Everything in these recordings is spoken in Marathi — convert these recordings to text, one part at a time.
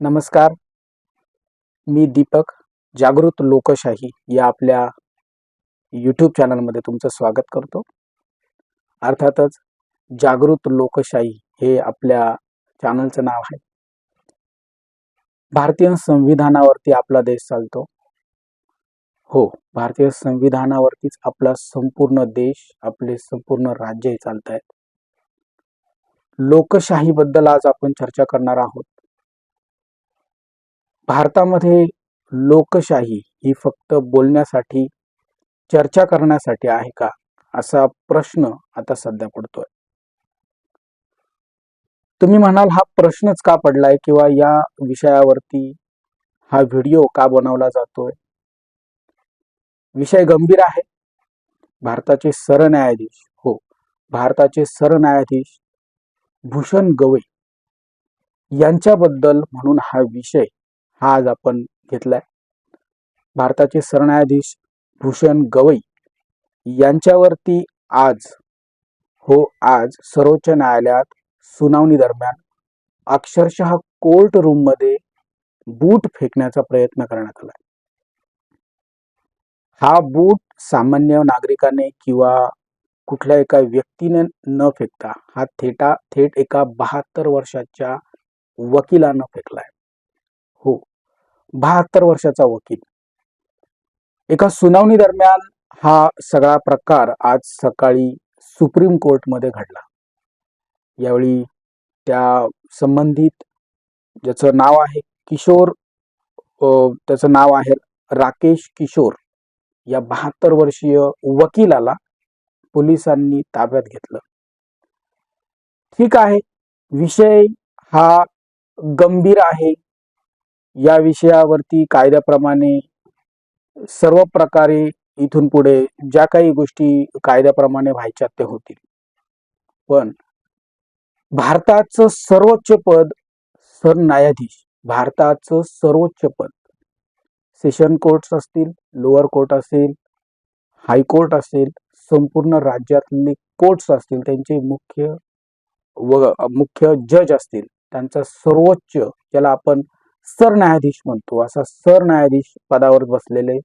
नमस्कार. मी दीपक जागृत लोकशाही या आपल्या यूट्यूब चॅनलमध्ये तुमचं स्वागत करतो. अर्थातच जागृत लोकशाही हे आपल्या चॅनलचं नाव आहे. भारतीय संविधानावरती आपला देश चालतो. हो भारतीय संविधानावरतीच आपला संपूर्ण देश आपले संपूर्ण राज्य हे चालत आहेत लोकशाहीबद्दल आज आपण चर्चा करणार आहोत. भारतामध्ये लोकशाही ही फक्त बोलण्यासाठी चर्चा करण्यासाठी आहे का? असा प्रश्न आता सध्या पडतोय. तुम्ही म्हणाल हा प्रश्नच का पडलाय किंवा या विषयावरती हा व्हिडिओ का बनवला जातोय? विषय गंभीर आहे. भारताचे सरन्यायाधीश हो भारताचे सरन्यायाधीश भूषण गवई यांच्याबद्दल म्हणून हा विषय हा आज आपण घेतलाय. भारताचे सरन्यायाधीश भूषण गवई यांच्यावरती आज हो आज सर्वोच्च न्यायालयात सुनावणी दरम्यान अक्षरशः कोर्ट रूममध्ये बूट फेकण्याचा प्रयत्न करण्यात आला हा बूट सामान्य नागरिकाने किंवा कुठल्या एका व्यक्तीने न फेकता हा थेटा थेट एका बहात्तर वर्षाच्या वकिलानं फेकलाय. बहात्तर वर्षाचा वकील. एका सुनावणी दरम्यान हा सगळा प्रकार आज सकाळी सुप्रीम कोर्टमध्ये घडला. यावेळी त्या संबंधित ज्याचं नाव आहे किशोर त्याचं नाव आहे राकेश किशोर या बहात्तर वर्षीय वकिलाला पोलिसांनी ताब्यात घेतलं. ठीक आहे विषय हा गंभीर आहे. या विषयावरती कायद्याप्रमाणे सर्व प्रकारे इथून पुढे ज्या काही गोष्टी कायद्याप्रमाणे व्हायच्या ते होतील. पण भारताचं सर्वोच्च पद सरन्यायाधीश भारताचं सर्वोच्च पद सेशन कोर्ट्स असतील लोअर कोर्ट असेल हायकोर्ट असेल संपूर्ण राज्यातले कोर्ट्स असतील त्यांचे मुख्य व मुख्य जज असतील त्यांचा सर्वोच्च ज्याला आपण सरन्यायाधीश म्हणतो. असा सरन्यायाधीश पदावर बसलेले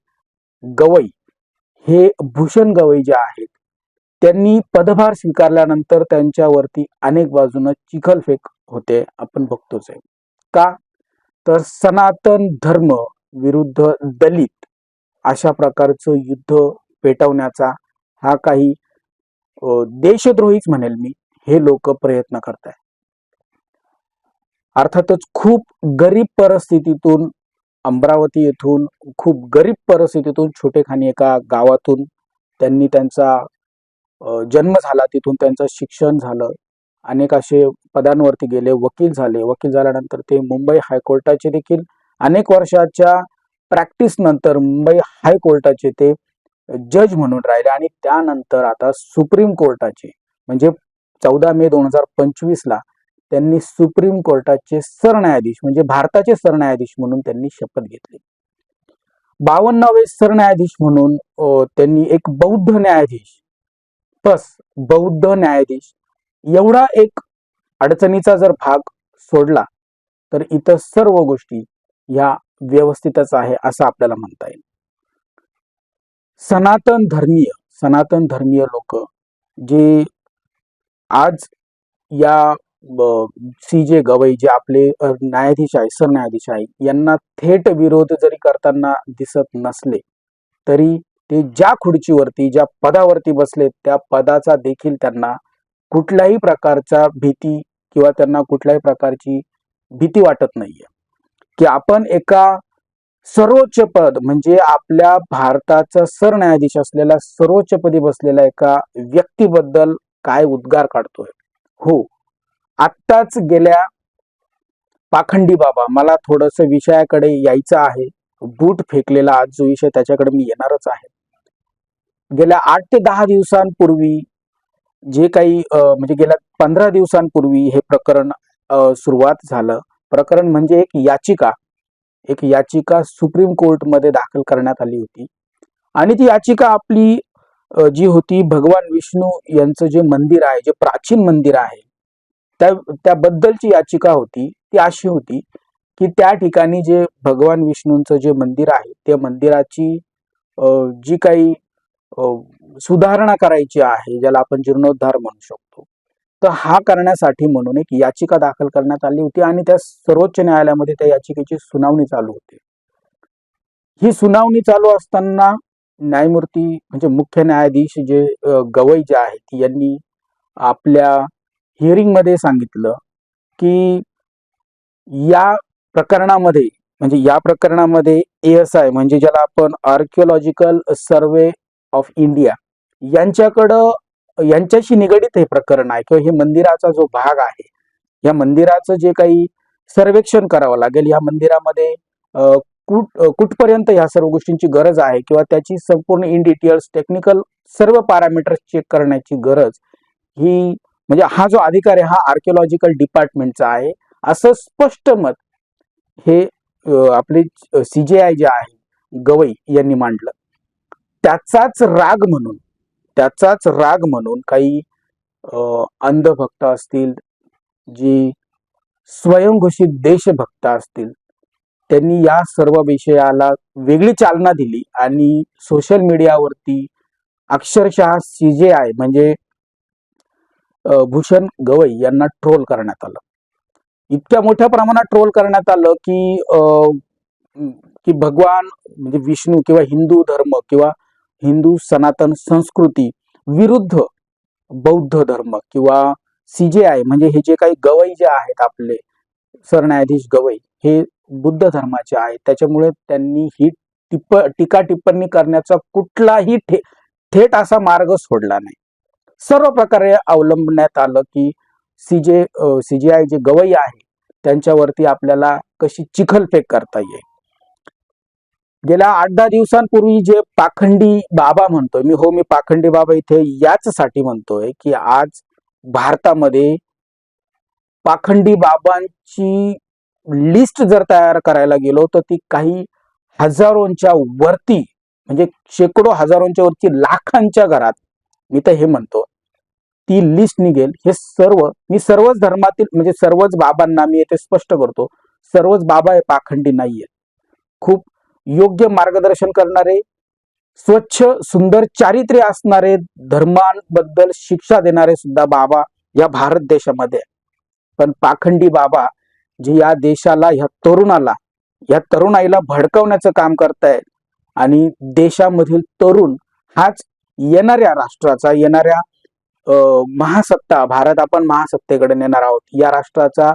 गवई हे भूषण गवई जे आहेत त्यांनी पदभार स्वीकारल्यानंतर त्यांच्यावरती अनेक बाजूनं चिखलफेक होते आपण बघतोच आहे. का? तर सनातन धर्म विरुद्ध दलित अशा प्रकारचं युद्ध पेटवण्याचा हा काही देशद्रोहीच म्हणेल मी हे लोक प्रयत्न करत आहे अर्थातच खूप गरीब परिस्थितीतून अमरावती येथून खूप गरीब परिस्थितीतून छोटेखानी एका गावातून त्यांनी त्यांचा जन्म झाला. तिथून त्यांचं शिक्षण झालं. अनेक असे पदांवरती गेले वकील झाले. वकील झाल्यानंतर ते मुंबई हायकोर्टाचे देखील अनेक वर्षाच्या प्रॅक्टिस नंतर मुंबई हायकोर्टाचे ते जज म्हणून राहिले आणि त्यानंतर आता सुप्रीम कोर्टाचे म्हणजे चौदा मे दोन हजार पंचवीस ला त्यांनी सुप्रीम कोर्टाचे सरन्यायाधीश म्हणजे भारताचे सरन्यायाधीश म्हणून त्यांनी शपथ घेतली. बावन्नावे सरन्यायाधीश म्हणून त्यांनी एक बौद्ध न्यायाधीश बस बौद्ध न्यायाधीश एवढा एक अडचणीचा जर भाग सोडला तर इतर सर्व गोष्टी ह्या व्यवस्थितच आहे असं आपल्याला म्हणता येईल. सनातन धर्मीय सनातन धर्मीय लोक जे आज या सी जे गवई जे आपले न्यायाधीश आहे सरन्यायाधीश आहे यांना थेट विरोध जरी करताना दिसत नसले तरी ते ज्या खुर्चीवरती ज्या पदावरती बसले त्या पदाचा देखील त्यांना कुठल्याही प्रकारचा भीती किंवा त्यांना कुठल्याही प्रकारची भीती वाटत नाहीये. की आपण एका सर्वोच्च पद म्हणजे आपल्या भारताचा सरन्यायाधीश असलेला सर्वोच्च पदी बसलेल्या एका व्यक्तीबद्दल काय उद्गार काढतोय? हो आत्ताच गेल्या पाखंडी बाबा मला थोडस विषयाकडे यायचं आहे. बूट फेकलेला आज जो विषय त्याच्याकडे मी येणारच आहे. गेल्या आठ ते दहा दिवसांपूर्वी जे काही म्हणजे गेल्या पंधरा दिवसांपूर्वी हे प्रकरण सुरुवात झालं. प्रकरण म्हणजे एक याचिका. एक याचिका सुप्रीम कोर्टमध्ये दाखल करण्यात आली होती. आणि ती याचिका आपली जी होती भगवान विष्णू यांचं जे मंदिर आहे जे प्राचीन मंदिर आहे त्या त्याबद्दलची याचिका होती ती अशी होती की त्या ठिकाणी जे भगवान विष्णूंचं जे मंदिर आहे त्या मंदिराची जी काही सुधारणा करायची आहे ज्याला आपण जीर्णोद्धार म्हणू शकतो तर हा करण्यासाठी म्हणून एक याचिका दाखल करण्यात आली होती आणि त्या सर्वोच्च न्यायालयामध्ये त्या याचिकेची सुनावणी चालू होती. ही सुनावणी चालू असताना न्यायमूर्ती म्हणजे मुख्य न्यायाधीश जे गवई जे आहेत यांनी आपल्या हिअरिंगमध्ये सांगितलं की या प्रकरणामध्ये म्हणजे या प्रकरणामध्ये एस आय म्हणजे ज्याला आपण आर्किओलॉजिकल सर्वे ऑफ इंडिया यांच्याकडं यांच्याशी निगडित हे प्रकरण आहे किंवा हे मंदिराचा जो भाग आहे या मंदिराचं जे काही सर्वेक्षण करावं लागेल या मंदिरामध्ये कुठ कुठपर्यंत ह्या सर्व गोष्टींची गरज आहे किंवा त्याची संपूर्ण इन डिटेल्स टेक्निकल सर्व पॅरामीटर्स चेक करण्याची गरज ही म्हणजे हा जो अधिकार आहे हा आर्किओलॉजिकल डिपार्टमेंटचा आहे असं स्पष्ट मत हे आपले सीजेआय जे आहे गवई यांनी मांडलं. त्याचाच राग म्हणून त्याचाच राग म्हणून काही अंधभक्त असतील जी स्वयंघोषित देशभक्त असतील त्यांनी या सर्व विषयाला वेगळी चालना दिली आणि सोशल मीडियावरती अक्षरशः सीजेआय म्हणजे भूषण गवई यांना ट्रोल करण्यात आलं. इतक्या मोठ्या प्रमाणात ट्रोल करण्यात आलं की की भगवान म्हणजे विष्णू किंवा हिंदू धर्म किंवा हिंदू सनातन संस्कृती विरुद्ध बौद्ध धर्म किंवा सीजेआय म्हणजे हे जे काही गवई जे आहेत आपले सरन्यायाधीश गवई हे बुद्ध धर्माचे आहेत. त्याच्यामुळे त्यांनी ही टिप्प टीका टिप्पणी करण्याचा कुठलाही थेट असा मार्ग सोडला नाही. सर्व प्रकारे अवलंबण्यात आलं की सीजे आय जे गवई आहे त्यांच्यावरती आपल्याला कशी चिखलफेक करता येईल. गेल्या आठ दहा दिवसांपूर्वी जे पाखंडी बाबा म्हणतोय मी हो मी पाखंडी बाबा इथे याचसाठी म्हणतोय की आज भारतामध्ये पाखंडी बाबांची लिस्ट जर तयार करायला गेलो तर ती काही हजारोंच्या वरती म्हणजे शेकडो हजारोंच्या वरती लाखांच्या घरात मी तर हे म्हणतो ती लिस्ट निघेल. हे सर्व मी सर्वच धर्मातील म्हणजे सर्वच बाबांना मी येथे स्पष्ट करतो सर्वच बाबा हे पाखंडी नाहीये खूप योग्य मार्गदर्शन करणारे स्वच्छ सुंदर चारित्र्य असणारे धर्मांबद्दल शिक्षा देणारे सुद्धा बाबा या भारत देशामध्ये पण पाखंडी बाबा जे या देशाला ह्या तरुणाला या तरुणाईला भडकवण्याचं काम करतायत आणि देशामधील तरुण हाच येणाऱ्या राष्ट्राचा येणाऱ्या अं, महासत्ता भारत आपण महासत्तेकडे नेणार आहोत. या राष्ट्राचा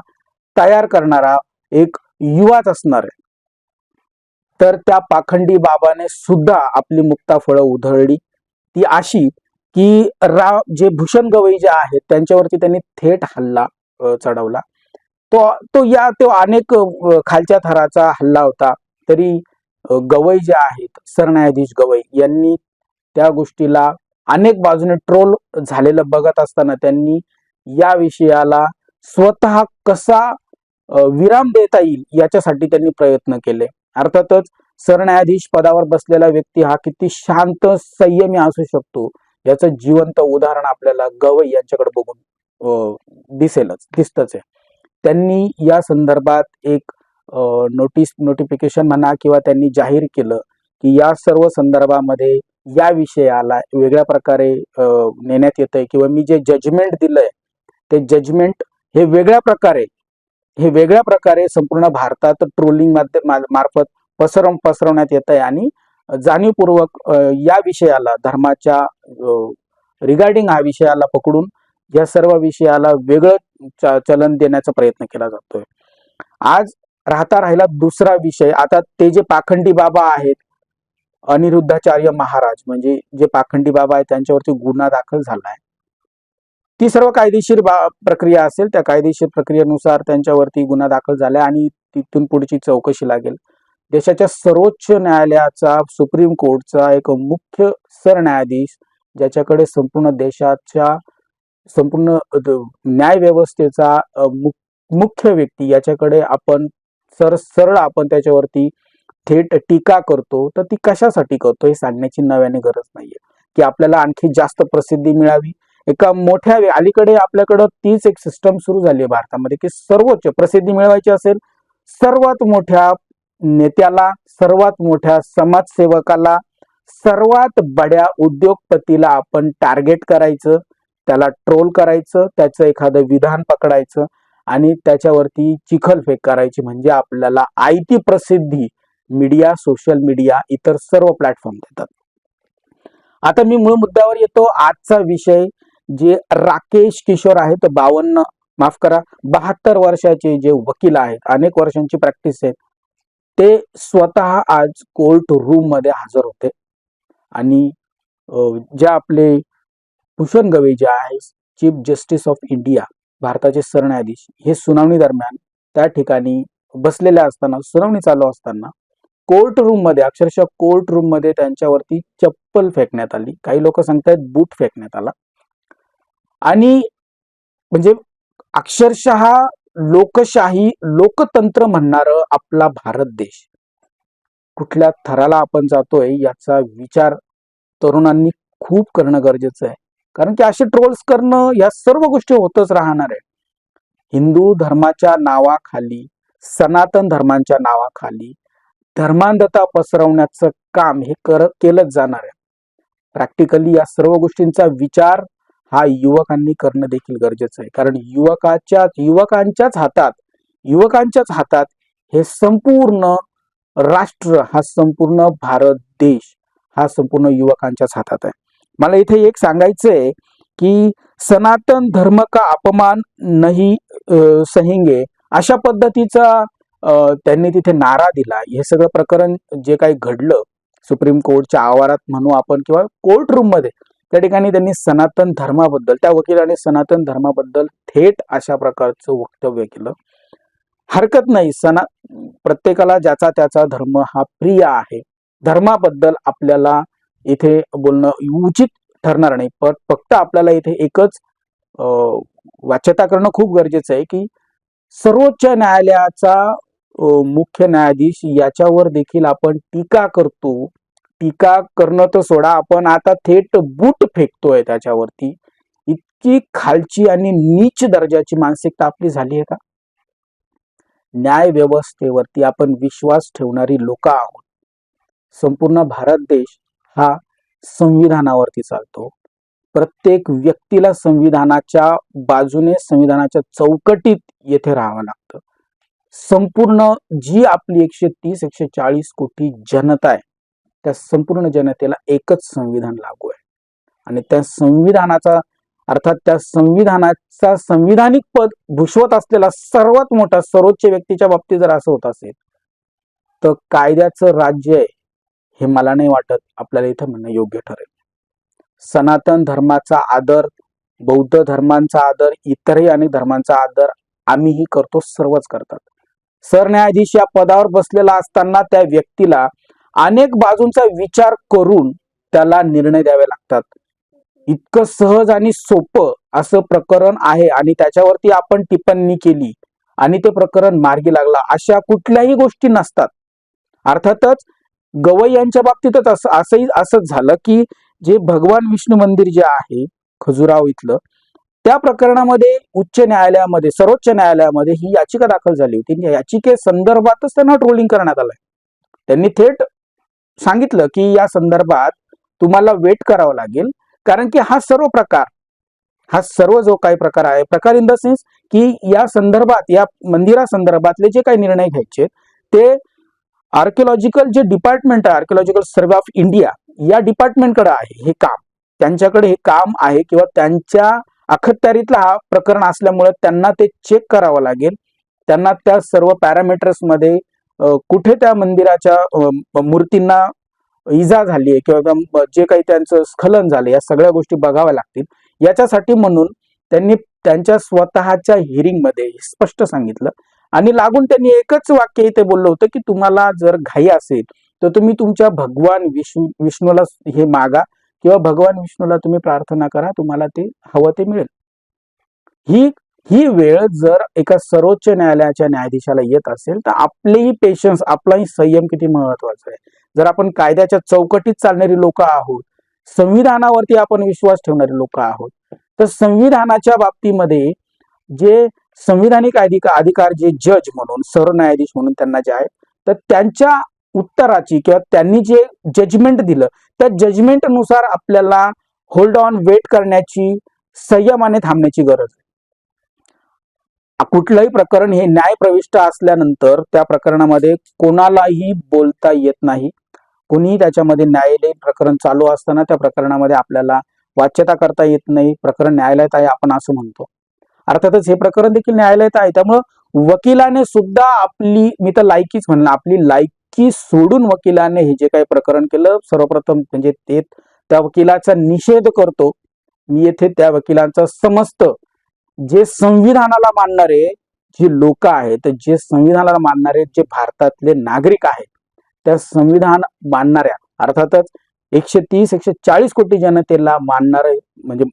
तयार करणारा एक युवाच असणार आहे. तर त्या पाखंडी बाबाने सुद्धा आपली मुक्ता फळं उधळली. ती अशी की रा जे भूषण गवई जे आहेत त्यांच्यावरती त्यांनी थेट हल्ला चढवला. तो तो या तो अनेक खालच्या थराचा हल्ला होता. तरी गवई जे आहेत सरन्यायाधीश गवई यांनी त्या गोष्टीला अनेक बाजूने ट्रोल झालेलं बघत असताना त्यांनी या विषयाला स्वतः कसा विराम देता येईल याच्यासाठी त्यांनी प्रयत्न केले. अर्थातच सरन्यायाधीश पदावर बसलेला व्यक्ती हा किती शांत संयमी असू शकतो याचं जिवंत उदाहरण आपल्याला गवई यांच्याकडे बघून दिसेलच दिसतच आहे. त्यांनी या संदर्भात एक नोटीस नोटिफिकेशन म्हणा किंवा त्यांनी जाहीर केलं की या सर्व संदर्भामध्ये या विषयाला वेगळ्या प्रकारे नेण्यात येत आहे किंवा मी जे जजमेंट दिलंय ते जजमेंट हे वेगळ्या प्रकारे हे वेगळ्या प्रकारे संपूर्ण भारतात ट्रोलिंग मार्फत पसरव पसरवण्यात येत आहे आणि जाणीवपूर्वक या विषयाला धर्माच्या रिगार्डिंग हा विषयाला पकडून या सर्व विषयाला वेगळं चलन देण्याचा प्रयत्न केला जातोय. आज राहता राहिला दुसरा विषय. आता ते जे पाखंडी बाबा आहेत अनिरुद्धाचार्य महाराज म्हणजे जे पाखंडी बाबा आहे त्यांच्यावरती गुन्हा दाखल झालाय. ती सर्व कायदेशीर बा प्रक्रिया असेल त्या कायदेशीर प्रक्रियेनुसार त्यांच्यावरती गुन्हा दाखल झालाय आणि तिथून पुढची चौकशी लागेल. देशाच्या सर्वोच्च न्यायालयाचा सुप्रीम कोर्टचा एक मुख्य सरन्यायाधीश ज्याच्याकडे संपूर्ण देशाच्या संपूर्ण न्याय व्यवस्थेचा मु- मुख्य व्यक्ती याच्याकडे आपण सर सरळ आपण त्याच्यावरती थेट टीका करतो तर ती कशासाठी करतो हे सांगण्याची नव्याने गरज नाहीये. की आपल्याला आणखी जास्त प्रसिद्धी मिळावी. एका मोठ्या अलीकडे आपल्याकडं तीच एक सिस्टम सुरू झाली आहे भारतामध्ये की सर्वोच्च प्रसिद्धी मिळवायची असेल सर्वात मोठ्या नेत्याला सर्वात मोठ्या समाजसेवकाला सर्वात बड्या उद्योगपतीला आपण टार्गेट करायचं त्याला ट्रोल करायचं त्याचं एखादं विधान पकडायचं आणि त्याच्यावरती चिखलफेक करायची. म्हणजे आपल्याला आयती प्रसिद्धी मीडिया सोशल मीडिया इतर सर्व प्लॅटफॉर्म देतात. आता मी मूळ मुद्द्यावर येतो. आजचा विषय जे राकेश किशोर आहेत बावन्न माफ करा बहात्तर वर्षाचे जे वकील आहेत अनेक वर्षांची प्रॅक्टिस आहे ते स्वतः आज कोर्ट रूममध्ये हजर होते. आणि जे आपले भूषण गवई जे आहे चीफ जस्टिस ऑफ इंडिया भारताचे सरन्यायाधीश हे सुनावणी दरम्यान त्या ठिकाणी बसलेले असताना सुनावणी चालू असताना कोर्ट रूममध्ये अक्षरशः कोर्ट रूममध्ये त्यांच्यावरती चप्पल फेकण्यात आली. काही लोक सांगतायत बूट फेकण्यात आला. आणि म्हणजे अक्षरशः लोकशाही लोकतंत्र म्हणणार आपला भारत देश. कुठल्या थराला आपण जातोय याचा विचार तरुणांनी खूप करणं गरजेचं आहे. कारण की असे ट्रोल्स करणं या सर्व गोष्टी होतच राहणार आहे हिंदू धर्माच्या नावाखाली सनातन धर्मांच्या नावाखाली धर्मांधता पसरवण्याचं काम हे कर केलंच जाणार आहे. प्रॅक्टिकली या सर्व गोष्टींचा विचार हा युवकांनी करणं देखील गरजेचं आहे. कारण युवकाच्या युवकांच्याच हातात युवकांच्याच हातात हे संपूर्ण राष्ट्र हा संपूर्ण भारत देश हा संपूर्ण युवकांच्याच हातात आहे. मला इथे एक सांगायचंय की सनातन धर्म का अपमान नाही सहिंगे? अशा पद्धतीचा त्यांनी तिथे नारा दिला. हे सगळं प्रकरण जे काही घडलं सुप्रीम कोर्टच्या आवारात म्हणू आपण किंवा कोर्ट रूममध्ये त्या ठिकाणी त्यांनी सनातन धर्माबद्दल त्या वकिलाने सनातन धर्माबद्दल थेट अशा प्रकारचं वक्तव्य केलं. हरकत नाही. सना प्रत्येकाला ज्याचा त्याचा धर्म हा प्रिय आहे. धर्माबद्दल आपल्याला इथे बोलणं उचित ठरणार नाही. पण फक्त आपल्याला इथे एकच वाच्यता करणं खूप गरजेचं आहे की सर्वोच्च न्यायालयाचा मुख्य न्यायाधीश याच्यावर देखील आपण टीका करतो. टीका करणं तर सोडा आपण आता थेट बूट फेकतोय त्याच्यावरती. इतकी खालची आणि नीच दर्जाची मानसिकता आपली झाली आहे का? न्याय व्यवस्थेवरती आपण विश्वास ठेवणारी लोक आहोत. संपूर्ण भारत देश हा संविधानावरती चालतो. प्रत्येक व्यक्तीला संविधानाच्या बाजूने संविधानाच्या चौकटीत येथे राहावं लागतं. संपूर्ण जी आपली एकशे तीस एकशे चाळीस कोटी जनता आहे त्या संपूर्ण जनतेला एकच संविधान लागू आहे. आणि त्या संविधानाचा अर्थात त्या संविधानाचा संविधानिक पद भूषवत असलेला सर्वात मोठा सर्वोच्च व्यक्तीच्या बाबतीत जर असं होत असेल तर कायद्याचं राज्य आहे हे मला नाही वाटत आपल्याला इथं म्हणणं योग्य ठरेल. सनातन धर्माचा आदर बौद्ध धर्मांचा आदर इतरही अनेक धर्मांचा आदर आम्हीही करतो सर्वच करतात. सरन्यायाधीश या पदावर बसलेला असताना त्या व्यक्तीला अनेक बाजूंचा विचार करून त्याला निर्णय द्यावे लागतात. इतकं सहज आणि सोपं असं प्रकरण आहे आणि त्याच्यावरती आपण टिप्पणी केली आणि ते प्रकरण मार्गी लागला. अशा कुठल्याही गोष्टी नसतात. अर्थातच गवई यांच्या बाबतीतच असं असंही असंच झालं की जे भगवान विष्णू मंदिर जे आहे खजुराव इथलं त्या प्रकरणामध्ये उच्च न्यायालयामध्ये सर्वोच्च न्यायालयामध्ये ही याचिका दाखल झाली होती. याचिके संदर्भातच त्यांना ट्रोलिंग करण्यात आलंय. त्यांनी थेट सांगितलं की या संदर्भात तुम्हाला वेट करावं लागेल. कारण की हा सर्व प्रकार हा सर्व जो काही प्रकार आहे प्रकार इन द सेन्स की या संदर्भात या मंदिरा संदर्भातले जे काही निर्णय घ्यायचे ते आर्किओलॉजिकल जे डिपार्टमेंट आहे आर्किओलॉजिकल सर्वे ऑफ इंडिया या डिपार्टमेंटकडे आहे हे काम. त्यांच्याकडे हे काम आहे किंवा त्यांच्या अखत्यारीतला हा प्रकरण असल्यामुळे त्यांना ते चेक करावं लागेल. त्यांना त्या सर्व पॅरामीटर्समध्ये कुठे त्या मंदिराच्या मूर्तींना इजा झाली आहे किंवा जे काही त्यांचं स्खलन झालं या सगळ्या गोष्टी बघाव्या लागतील. याच्यासाठी म्हणून त्यांनी त्यांच्या स्वतःच्या हिरिंगमध्ये स्पष्ट सांगितलं. आणि लागून त्यांनी एकच वाक्य इथे बोललं होतं की तुम्हाला जर घाई असेल तर तुम्ही तुमच्या भगवान विष्णू विष्णूला हे मागा. किंवा भगवान विष्णूला तुम्ही प्रार्थना करा तुम्हाला ते हवं ते मिळेल. ही ही वेळ जर एका सर्वोच्च न्यायालयाच्या न्यायाधीशाला येत असेल तर आपलेही पेशन्स आपलाही संयम किती महत्त्वाचा आहे. जर आपण कायद्याच्या चौकटीत चालणारी लोक आहोत संविधानावरती आपण विश्वास ठेवणारी लोक आहोत तर संविधानाच्या बाबतीमध्ये जे संविधानिक अधिकार अधिकार जे जज म्हणून सरन्यायाधीश म्हणून त्यांना जे आहेत तर त्यांच्या उत्तराची किंवा त्यांनी जे जजमेंट दिलं त्या जजमेंटनुसार आपल्याला होल्ड ऑन वेट करण्याची संयमाने थांबण्याची गरज आहे. कुठलंही प्रकरण हे न्यायप्रविष्ट असल्यानंतर त्या प्रकरणामध्ये कोणालाही बोलता येत नाही. कोणीही त्याच्यामध्ये न्यायालयीन प्रकरण चालू असताना त्या प्रकरणामध्ये आपल्याला वाच्यता करता येत नाही. प्रकरण न्यायालयात आहे आपण असं म्हणतो. अर्थातच हे प्रकरण देखील न्यायालयात आहे. त्यामुळं वकिलाने सुद्धा आपली मी तर लायकीच म्हणलं आपली लायकी की सोडून वकिलाने हे जे काही प्रकरण केलं सर्वप्रथम म्हणजे ते त्या वकिलाचा निषेध करतो. मी येथे त्या वकिलांचा समस्त जे संविधानाला मानणारे जे लोक आहेत जे संविधानाला मानणारे जे भारतातले नागरिक आहेत त्या संविधान मानणाऱ्या अर्थातच एकशे तीस एकशे चाळीस कोटी जनतेला मानणारे म्हणजे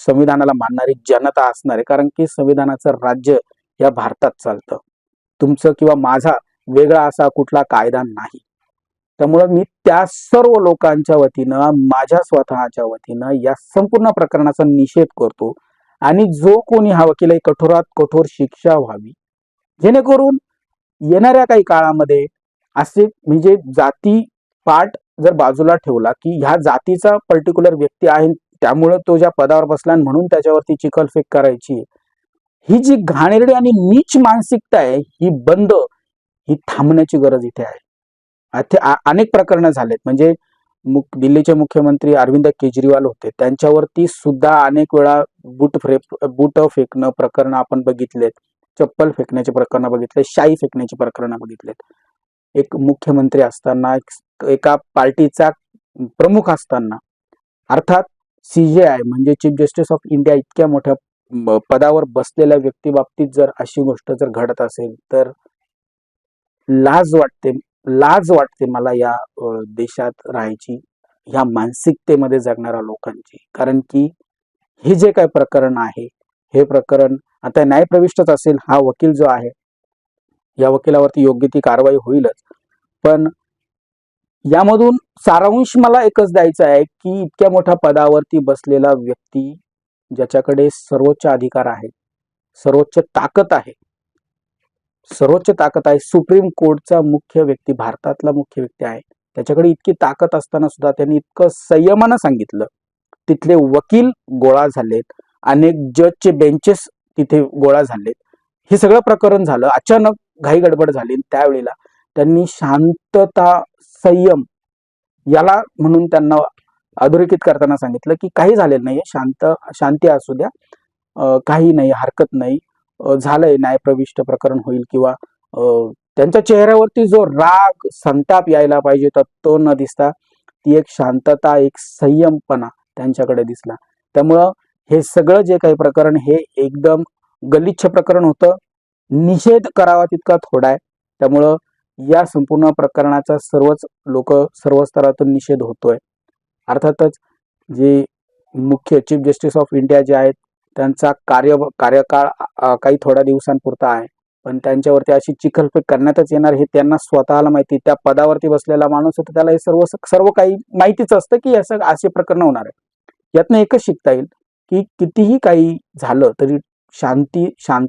संविधानाला मानणारी जनता असणार आहे कारण की संविधानाचं राज्य या भारतात चालतं. तुमचं किंवा माझा वेगळा असा कुठला कायदा नाही. त्यामुळं मी त्या सर्व लोकांच्या वतीनं माझ्या स्वतःच्या वतीनं या संपूर्ण प्रकरणाचा निषेध करतो. आणि जो कोणी हा वकील कठोरात कठोर शिक्षा व्हावी. जेणेकरून येणाऱ्या काही काळामध्ये असे म्हणजे जाती पाठ जर बाजूला ठेवला की ह्या जातीचा पर्टिक्युलर व्यक्ती आहे त्यामुळे तो ज्या पदावर बसला म्हणून त्याच्यावरती चिखलफेक करायची ही जी घाणेरडी आणि नीच मानसिकता आहे ही बंद ही थांबण्याची गरज इथे आहे. अनेक प्रकरणं झालेत. म्हणजे मुक दिल्लीचे मुख्यमंत्री अरविंद केजरीवाल होते. त्यांच्यावरती सुद्धा अनेक वेळा बूट फ्रे बूट फेकणं प्रकरण आपण बघितलेत. चप्पल फेकण्याचे प्रकरणं बघितले शाई फेकण्याची प्रकरणं बघितलेत. एक मुख्यमंत्री असताना एका पार्टीचा प्रमुख असताना अर्थात सीजेआय म्हणजे चीफ जस्टिस ऑफ इंडिया इतक्या मोठ्या पदावर बसलेल्या व्यक्तीबाबतीत जर अशी गोष्ट जर घडत असेल तर लाज वाटते लाज वाटते मला या देशात राहायची ह्या मानसिकतेमध्ये जगणाऱ्या लोकांची. कारण की हे जे काय प्रकरण आहे हे प्रकरण आता न्यायप्रविष्टच असेल हा वकील जो आहे या वकिलावरती योग्य ती कारवाई होईलच. पण यामधून सारांश मला एकच द्यायचा आहे की इतक्या मोठ्या पदावरती बसलेला व्यक्ती ज्याच्याकडे सर्वोच्च अधिकार आहे सर्वोच्च ताकद आहे सर्वोच्च ताकद आहे. सुप्रीम कोर्टचा मुख्य व्यक्ती भारतातला मुख्य व्यक्ती आहे. त्याच्याकडे इतकी ताकद असताना सुद्धा त्यांनी इतकं संयमानं सांगितलं. तिथले वकील गोळा झालेत. अनेक जजचे बेंचेस तिथे गोळा झालेत. हे सगळं प्रकरण झालं. अचानक घाई गडबड झाली. आणि त्यावेळेला त्यांनी शांतता संयम याला म्हणून त्यांना अधोरेखित करताना सांगितलं की काही झालेलं नाही शांत शांती असू द्या. काही नाही. हरकत नाही. झालंय न्यायप्रविष्ट प्रकरण होईल किंवा त्यांच्या चेहऱ्यावरती जो राग संताप यायला पाहिजे तर तो न दिसता ती एक शांतता एक संयमपणा त्यांच्याकडे दिसला. त्यामुळं हे सगळं जे काही प्रकरण हे एकदम गलिच्छ प्रकरण होतं. निषेध करावा तितका थोडा आहे. त्यामुळं या संपूर्ण प्रकरणाचा सर्वच लोक सर्व स्तरातून निषेध होतोय. अर्थातच जे मुख्य चीफ जस्टिस ऑफ इंडिया जे आहेत त्यांचा कार्य कार्यकाळ काही थोड्या दिवसांपुरता आहे. पण त्यांच्यावरती अशी चिखलफेक करण्यातच येणार हे त्यांना स्वतःला माहिती त्या पदावरती बसलेला माणूस होता त्याला हे सर्व सर्व काही माहितीच असतं की असं असे प्रकरण होणार आहे यातनं एकच शिकता येईल की कितीही काही झालं तरी शांती शांत